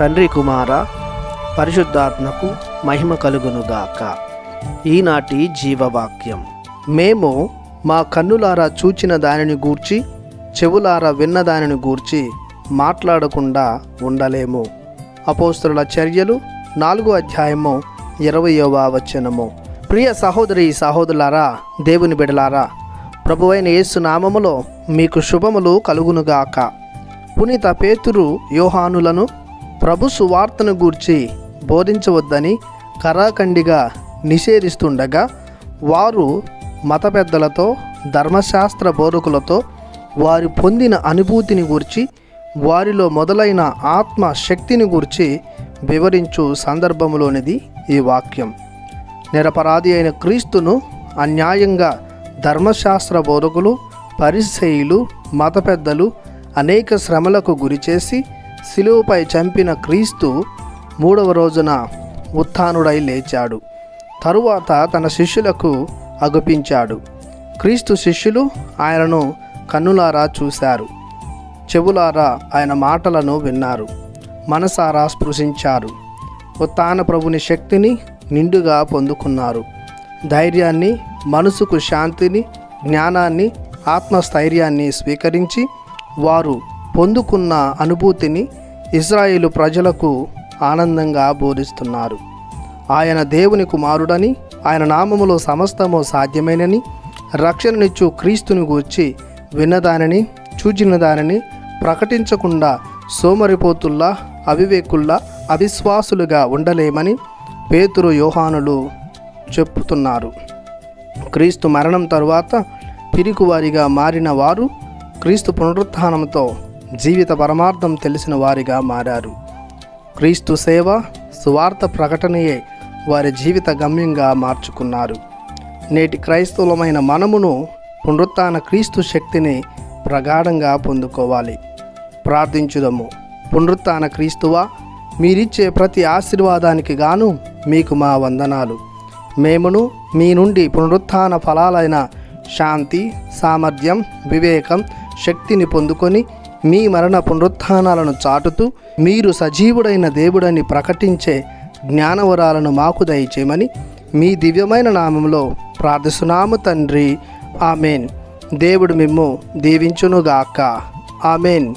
తండ్రి కుమార పరిశుద్ధాత్మకు మహిమ కలుగునుగాక. ఈనాటి జీవవాక్యం. మేము మా కన్నులారా చూచిన దానిని గూర్చి చెవులారా విన్న దానిని గూర్చి మాట్లాడకుండా ఉండలేము. అపోస్తుల చర్యలు నాలుగో అధ్యాయము ఇరవయవ వచనము. ప్రియ సహోదరి సహోదరులారా దేవుని బిడలారా ప్రభువైన యేసు నామములో మీకు శుభములు కలుగునుగాక. పునీత పేతురు యోహానులను ప్రభు సువార్తను గూర్చి బోధించవద్దని కరాఖండిగా నిషేధిస్తుండగా వారు మత పెద్దలతో ధర్మశాస్త్ర బోధకులతో వారి పొందిన అనుభూతిని గూర్చి వారిలో మొదలైన ఆత్మ శక్తిని గూర్చి వివరించు సందర్భంలోనిది ఈ వాక్యం. నిరపరాధి అయిన క్రీస్తును అన్యాయంగా ధర్మశాస్త్ర బోధకులు పరిశైలు మత పెద్దలు అనేక శ్రమలకు గురిచేసి శిలువపై చంపిన క్రీస్తు మూడవ రోజున ఉత్థానుడై లేచాడు. తరువాత తన శిష్యులకు అగుపించాడు. క్రీస్తు శిష్యులు ఆయనను కన్నులారా చూశారు. చెవులారా ఆయన మాటలను విన్నారు. మనసారా స్పృశించారు. ఉత్తాన ప్రభుని శక్తిని నిండుగా పొందుకున్నారు. ధైర్యాన్ని మనసుకు శాంతిని జ్ఞానాన్ని ఆత్మస్థైర్యాన్ని స్వీకరించి వారు పొందుకున్న అనుభూతిని ఇజ్రాయేలు ప్రజలకు ఆనందంగా బోధిస్తున్నారు. ఆయన దేవుని కుమారుడని ఆయన నామములో సమస్తము సాధ్యమైనని రక్షణనిచ్చు క్రీస్తుని గూర్చి విన్నదానిని చూచిన దానిని ప్రకటించకుండా సోమరిపోతుల్లా అవివేకుల్లా అవిశ్వాసులుగా ఉండలేమని పేతురు యోహానులు చెప్పుతున్నారు. క్రీస్తు మరణం తరువాత పిరికివారిగా మారిన వారు క్రీస్తు పునరుత్థానంతో జీవిత పరమార్థం తెలిసిన వారిగా మారారు. క్రీస్తు సేవ సువార్త ప్రకటనయే వారి జీవిత గమ్యంగా మార్చుకున్నారు. నేటి క్రైస్తవులమైన మనమును పునరుత్న క్రీస్తు శక్తిని ప్రగాఢంగా పొందుకోవాలి. ప్రార్థించుదము. పునరుత్న క్రీస్తువా మీరిచ్చే ప్రతి ఆశీర్వాదానికి గాను మీకు మా వందనాలు. మేమును మీ నుండి పునరుత్న ఫలాలైన శాంతి సామర్థ్యం వివేకం శక్తిని పొందుకొని మీ మరణ పునరుత్థానాలను చాటుతూ మీరు సజీవుడైన దేవుడని ప్రకటించే జ్ఞానవరాలను మాకు దయచేయమని మీ దివ్యమైన నామంలో ప్రార్థిస్తున్నాము తండ్రి. ఆమెన్. దేవుడు మిమ్ము దీవించునుగాక. ఆమెన్.